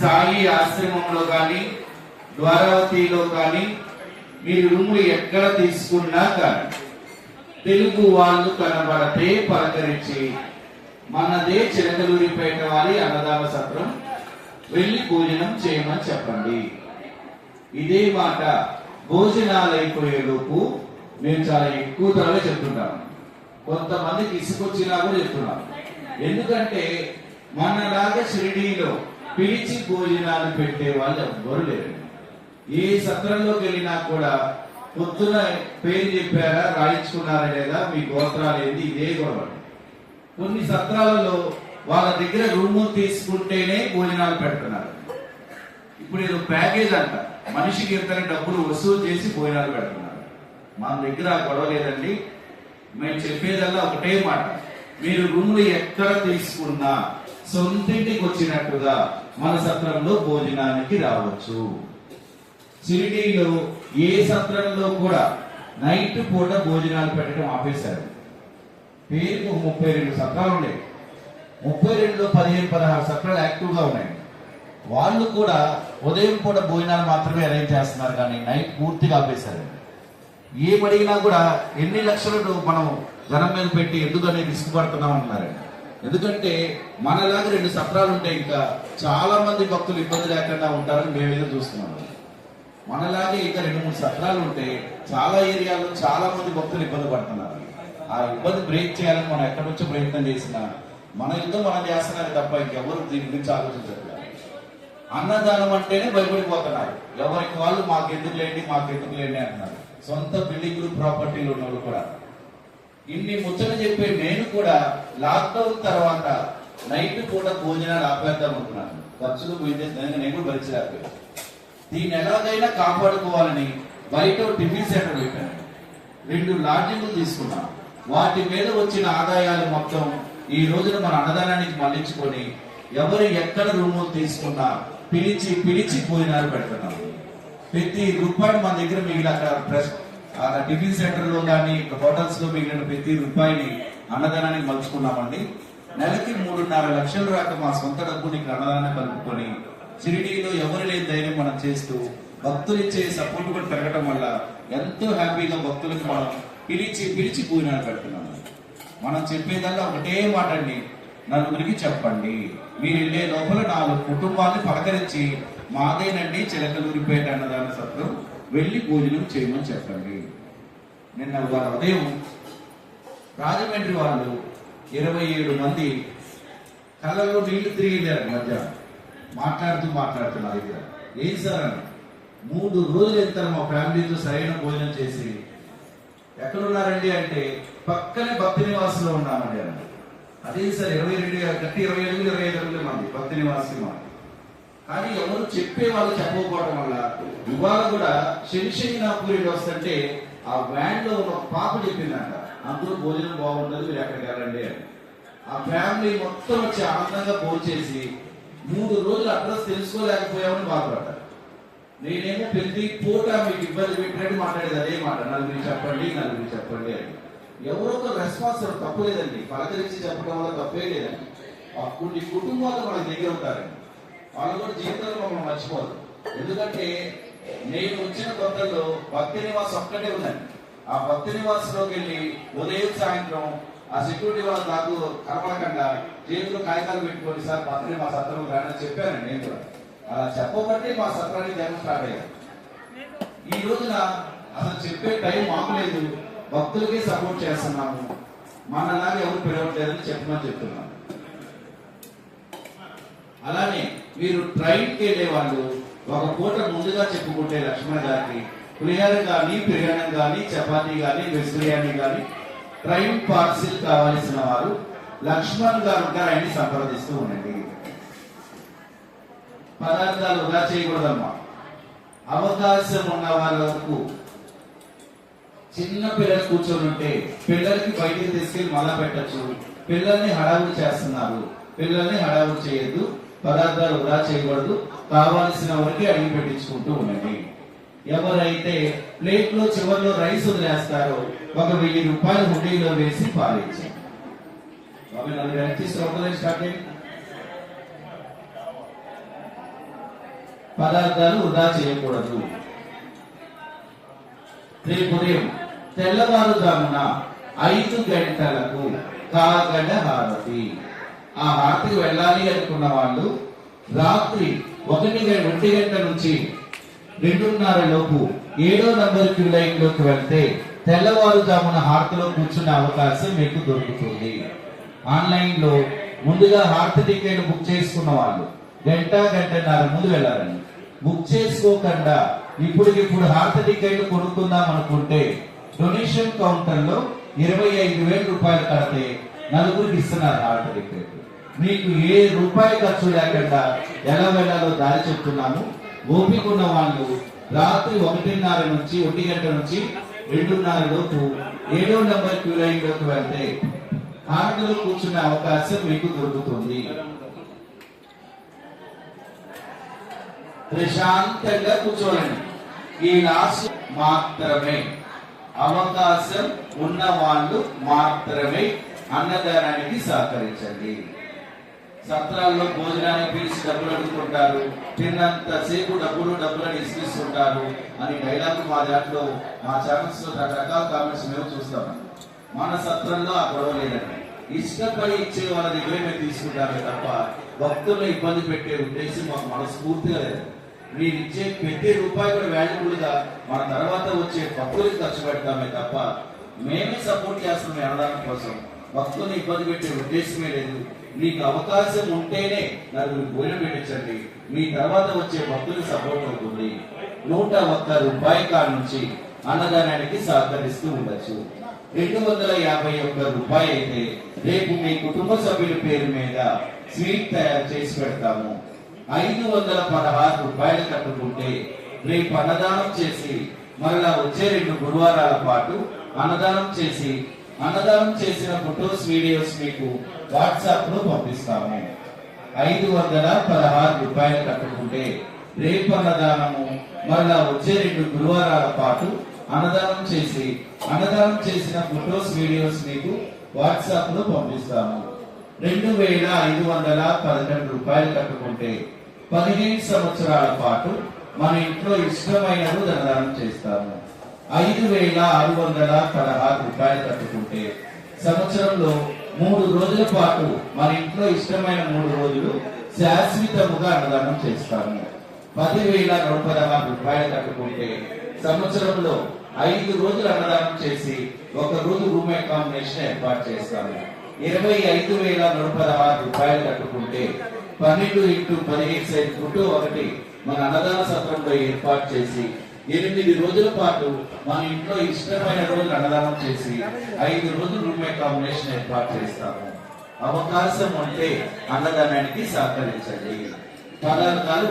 సాయి ఆశ్రమంలో కానీ ద్వారావతిలో కానీ మీరు రూములు ఎక్కడ తీసుకున్నా కానీ తెలుగు వాళ్ళు కనబడితే పలకరించి మనదే చిలకలూరిపేట వారి అన్నదాన సత్రం వెళ్ళి భోజనం చేయమని చెప్పండి. ఇదే మాట భోజనాలు అయిపోయేలోపు మేము చాలా ఎక్కువ ధరలో చెప్తున్నాం కొంతమందికి ఇసుకొచ్చినా కూడా చెప్తున్నాం. ఎందుకంటే మనలాగా షిరిడీలో పిలిచి భోజనాలు పెట్టే వాళ్ళు ఎవ్వరు లేరు. ఏ సత్రంలోకి వెళ్ళినా కూడా పొద్దున పేరు చెప్పారా రాయించుకున్నారా లేదా మీ గోత్రాలు ఏంది ఇదే గొడవ. కొన్ని సత్రాలలో వాళ్ళ దగ్గర రూము తీసుకుంటేనే భోజనాలు పెడుతున్నారు. ఇప్పుడు ఏదో ప్యాకేజ్ అంట మనిషికి ఎంత డబ్బులు వసూలు చేసి భోజనాలు పెడుతున్నారు. మా దగ్గర గొడవ లేదండి. మేము చెప్పేదల్లా ఒకటే మాట. మీరు రూములు ఎక్కడ తీసుకున్నా సొంతింటికి వచ్చినట్టుగా మన సత్రంలో భోజనానికి రావచ్చు. షిరిడీలో ఏ సత్రంలో కూడా నైట్ పూట భోజనాలు పెట్టడం ఆపేశారు. పేరుకు ముప్పై రెండు సత్రాలు ఉన్నాయి. ముప్పై రెండులో పదిహేను పదహారు సత్రాలు యాక్టివ్గా ఉన్నాయి. వాళ్ళు కూడా ఉదయం పూట భోజనాలు మాత్రమే అరేంజ్ చేస్తున్నారు కానీ నైట్ పూర్తిగా ఆపేశారు. ఏమడిగినా కూడా ఎన్ని లక్షలు మనం జనం మీద పెట్టి ఎందుకని రిస్క్ పడుతున్నాం అంటున్నారు ఎందుకంటే మనలాగా రెండు సత్రాలు ఉంటాయి ఇంకా చాలా మంది భక్తులు ఇబ్బంది లేకుండా ఉంటారని మేమేదో చూస్తున్నాం. మనలాగే ఇంకా రెండు మూడు సత్రాలు ఉంటే చాలా ఏరియాలో చాలా మంది భక్తులు ఇబ్బంది పడుతున్నారు. ఆ ఇబ్బంది బ్రేక్ చేయాలని మనం ఎక్కడి నుంచో ప్రయత్నం చేసినా మన యుద్ధం మనం చేస్తున్నారు తప్ప ఇంకెవరు దీని గురించి ఆలోచించట్లేదు. అన్నదానం అంటేనే భయపడిపోతున్నారు. ఎవరికి వాళ్ళు మాకు ఎందుకు లేండి మాకు ఎందుకు లేండి అంటున్నారు. సొంత బిల్డింగ్లు ప్రాపర్టీలు ఉన్న వాళ్ళు కూడా. ఇన్ని ముచ్చట చెప్పే నేను కూడా లాక్డౌన్ తర్వాత నైట్ పూట భోజనాలు ఆపేద్దాం అనుకున్నాను. ఖర్చులు పోయింది నేను కూడా భరించలేకపోయాను. దీన్ని ఎలాగైనా కాపాడుకోవాలని బయట టిఫిన్ సెంటర్ పెట్టాను. రెండు లాడ్జింగ్లు తీసుకున్నాను వాటి మీద వచ్చిన ఆదాయాలు మొత్తం ఈ రోజున మన అన్నదానానికి మళ్ళించుకొని ఎవరు ఎక్కడ రూములు తీసుకున్నా పిలిచి పిలిచి భోజనాలు పెడుతున్నాం. ప్రతి రూపాయి మన దగ్గర మిగిలిన అక్కడ టిఫిన్ సెంటర్లో కానీ హోటల్స్లో మిగిలిన ప్రతి రూపాయిని అన్నదానానికి మలుచుకున్నామండి. నెలకి మూడున్నర లక్షల రాక మా సొంత డబ్బుని ఇక్కడ అన్నదానం కలుపుకొని షిరిడీలో ఎవరు లేని ధైర్యం మనం చేస్తూ భక్తులు ఇచ్చే సపోర్ట్ కూడా పెరగటం వల్ల ఎంతో హ్యాపీగా భక్తులకు మనం పిలిచి పిలిచి పూజనాలు పెడుతున్నాము. మనం చెప్పేదల్లా ఒకటే మాట అండి నలుగురికి చెప్పండి. మీరు వెళ్ళే లోపల నాలుగు కుటుంబాన్ని పలకరించి మాదేనండి చిలకలూరిపేట అన్నదాన సత్రం. వెళ్ళి భోజనం చేయమని చెప్పండి. నిన్న వారి ఉదయం రాజమండ్రి వాళ్ళు ఇరవై ఏడు మంది కళ్ళలో నీళ్ళు తిరిగిలేరు మధ్య మాట్లాడుతూ మాట్లాడుతూ నా దగ్గర ఏం సార్ అని. మూడు రోజులు వెళ్తారు మా ఫ్యామిలీతో సరైన భోజనం చేసి ఎక్కడున్నారండి అంటే పక్కనే భక్తి నివాసంలో ఉన్నామండి అన్న అదే సార్ ఇరవై రెండు గట్టి ఇరవై ఎనిమిది ఇరవై ఐదు మంది భక్తి నివాసి మాది కానీ ఎవరు చెప్పే వాళ్ళు చెప్పకపోవడం వల్ల ఇవాళ కూడా శని శని నా వస్తుంటే ఆ వ్యాన్లో ఒక పాప చెప్పిందంట. అందరూ భోజనం బాగుంటుంది మీరు ఎక్కడికి వెళ్ళండి అని. ఆ ఫ్యామిలీ మొత్తం వచ్చి ఆనందంగా భోజనం మూడు రోజులు అడ్రస్ తెలుసుకోలేకపోయామని బాధపడ్డారు. నేనేమో ప్రతి పూట మీకు ఇబ్బంది పెట్టినట్టు మాట్లాడేది అదే మాట. నలుగురికి చెప్పండి నలుగురికి చెప్పండి అని. ఎవరో ఒక రెస్పాన్స్ తప్పు లేదండి పలకరించి చెప్పడం వల్ల తప్పే లేదండి. కొన్ని కుటుంబాలు వాళ్ళకి దగ్గర ఉంటారండి. వాళ్ళు కూడా జీవితంలో మమ్మల్ని మర్చిపోదు ఎందుకంటే నేను వచ్చిన కొత్తలో భక్తి నివాస్ ఒక్కటే ఉందండి. ఆ భక్తి నివాసంలోకి వెళ్ళి ఉదయం సాయంత్రం ఆ సెక్యూరిటీ వాళ్ళు నాకు కనపడకుండా చేతిలో కాగితాలు పెట్టుకొని సార్ భక్తిని మా సత్రం రానని చెప్పానండి నేను కూడా. అలా చెప్పబట్టి మా సత్రానికి జనం స్టార్ట్ అయ్యారు ఈ రోజున అసలు చెప్పే టైం మాకు భక్తులకే సపోర్ట్ చేస్తున్నాము. మనలాగా ఎవరు పిలవట్లేదని చెప్పమని చెప్తున్నాను. అలానే మీరు ట్రైన్కి వెళ్ళేవాళ్ళు. ఒక పూట ముందుగా చెప్పుకుంటే లక్ష్మణ గారికి పులిహార కానీ బిర్యానీ కానీ చపాతీ కానీ వెజ్ బిర్యానీ కానీ ట్రైన్ పార్సిల్ కావాల్సిన వారు లక్ష్మణ్ గారు ఉంటారు ఆయన్ని సంప్రదిస్తూ ఉండండి. పదార్థాలు వృధా చేయకూడదమ్మా. అవకాశం ఉన్న వాళ్ళ వరకు చిన్న పిల్లలు కూర్చొని ఉంటే పిల్లలకి బయటికి తీసుకెళ్ళి మళ్ళా పెట్టచ్చు. పిల్లల్ని హడావుడి చేస్తున్నారు. పిల్లల్ని హడావుడి చేయొద్దు. పదార్థాలు వృధా చేయకూడదు. కావాల్సిన వరకే అడిగి పెట్టించుకుంటూ ఉండండి. ఎవరైతే ప్లేట్లో చివరిలో రైస్ వదిలేస్తారో ఒక వెయ్యి రూపాయలు హుండీలో వేసి పాలించండి పదార్థాలు వృధా చేయకూడదు. రేపు ఉదయం తెల్లవారుజామున ఐదు గంటలకు కాగడ హారతి. ఆ హారతికి వెళ్ళాలి అనుకున్న వాళ్ళు రాత్రి ఒకటి ఒంటి గంట నుంచి రెండున్నర లోపు ఏడో నంబర్ క్యూ లైన్లోకి వెళ్తే తెల్లవారుజామున హారతిలో కూర్చునే అవకాశం మీకు దొరుకుతుంది. ఆన్లైన్లో ముందుగా హారతి టికెట్ బుక్ చేసుకున్న వాళ్ళు గంట గంటన్నర ముందు వెళ్ళాలండి. బుక్ చేసుకోకుండా ఇప్పటికిప్పుడు హారతి టికెట్లు కొనుక్కుందాం అనుకుంటే డొనేషన్ కౌంటర్లో ఇరవై ఐదు వేల రూపాయలు కడితే నలుగురికి ఇస్తున్నారు హార్ట్ టికెట్ మీకు ఏ రూపాయి ఖర్చు లేకుండా ఎలా వెళ్ళాలో దారి చెప్తున్నాము ఓపిక ఉన్న వాళ్ళు రాత్రి ఒకటిన్నర నుంచి ఒంటి గంట నుంచి రెండున్నర లోపు ఏడో నెంబర్ క్యూ లైన్లోకి వెళ్తే హారతిలో కూర్చునే అవకాశం మీకు దొరుకుతుంది. ప్రశాంతంగా కూర్చోవాలండి ఈ లాస్ట్ మాత్రమే. అవకాశం ఉన్న వాళ్ళు మాత్రమే. అన్నదానానికి సహకరించండి. సత్రాల్లో భోజనానికి పిలిచి డబ్బులు అడుగుతుంటారు. తిన్నంత సేపు డబ్బులు డబ్బులు ఇస్తుంటారు అని డైలాగ్ మా దాంట్లో మా ఛానల్స్లో రకరకాల కామెంట్స్ మేము చూస్తాం. మన సత్రంలో ఆ గొడవ లేదండి. ఇష్టపడి ఇచ్చే వాళ్ళ దగ్గరే మేము తీసుకుంటామే తప్ప భక్తులను ఇబ్బంది పెట్టే ఉద్దేశం మాకు మనస్ఫూర్తిగా లేదు. మీరు ఇచ్చే ప్రతి రూపాయి కూడా వాల్యుబుల్గా మన తర్వాత వచ్చే భక్తులకు ఖర్చు పెడతామే తప్ప మేమే సపోర్ట్ చేస్తున్నాం అనడానికి కోసం. భక్తులను ఇబ్బంది పెట్టే ఉద్దేశమే లేదు. మీకు అవకాశం ఉంటేనే నలుగురు భోజనం పెట్టించండి మీ తర్వాత వచ్చే భక్తులకు సపోర్ట్ అవుతుంది. నూట ఒక్క రూపాయి కాడ నుంచి అన్నదానానికి సహకరిస్తూ ఉండొచ్చు. రెండు వందల యాభై ఒక్క రూపాయి అయితే రేపు మీ కుటుంబ సభ్యుల పేరు మీద స్వీట్ తయారు చేసి పెడతాము. ఐదు వందల పదహారు రూపాయలు కట్టుకుంటే రేపు అన్నదానం చేసి మరలా వచ్చే రెండు గురువారాల పాటు అన్నదానం చేసి అన్నదానం చేసిన ఫొటోస్ వీడియోస్ మీకు వాట్సాప్లో పంపిస్తాము. ఐదు వందల పదహారు రూపాయలు కట్టుకుంటే రేపు అన్నదానము మరలా వచ్చే రెండు గురువారాల పాటు అన్నదానం చేసి అన్నదానం చేసిన ఫొటోస్ వీడియోస్ మీకు వాట్సాప్లో పంపిస్తాము. రెండు వేల ఐదు వందల పదకొండు రూపాయలు కట్టుకుంటే పదిహేను సంవత్సరాల పాటు మన ఇంట్లో ఇష్టమైనది అన్నదానం చేస్తాము. ఐదు వేల ఆరు వందల పదహారు రూపాయలు కట్టుకుంటే సంవత్సరంలో మూడు రోజుల పాటు మన ఇంట్లో ఇష్టమైన మూడు రోజులు శాశ్వతముగా అన్నదానం చేస్తాము. పదివేల నూట పదహారు రూపాయలు కట్టుకుంటే సంవత్సరంలో ఐదు రోజులు అన్నదానం చేసి ఒక రోజు రూమ్ అకామిడేషన్ ఏర్పాటు చేస్తాము. ఇరవై ఐదు వేల నూట పదహారు రూపాయలు కట్టుకుంటే పన్నెండు ఇంటూ పదిహేను సైజు ఫోటో ఒకటి మన అన్నదాన సత్రంలో ఏర్పాటు చేసి ఎనిమిది రోజుల పాటు మన ఇంట్లో ఇష్టమైన రోజులు అన్నదానం చేసి ఐదు రోజులు రూమ్ కాంబినేషన్ ఏర్పాటు చేస్తాము. అవకాశం ఉంటే అన్నదానానికి సహకరించండి. పదార్థాలు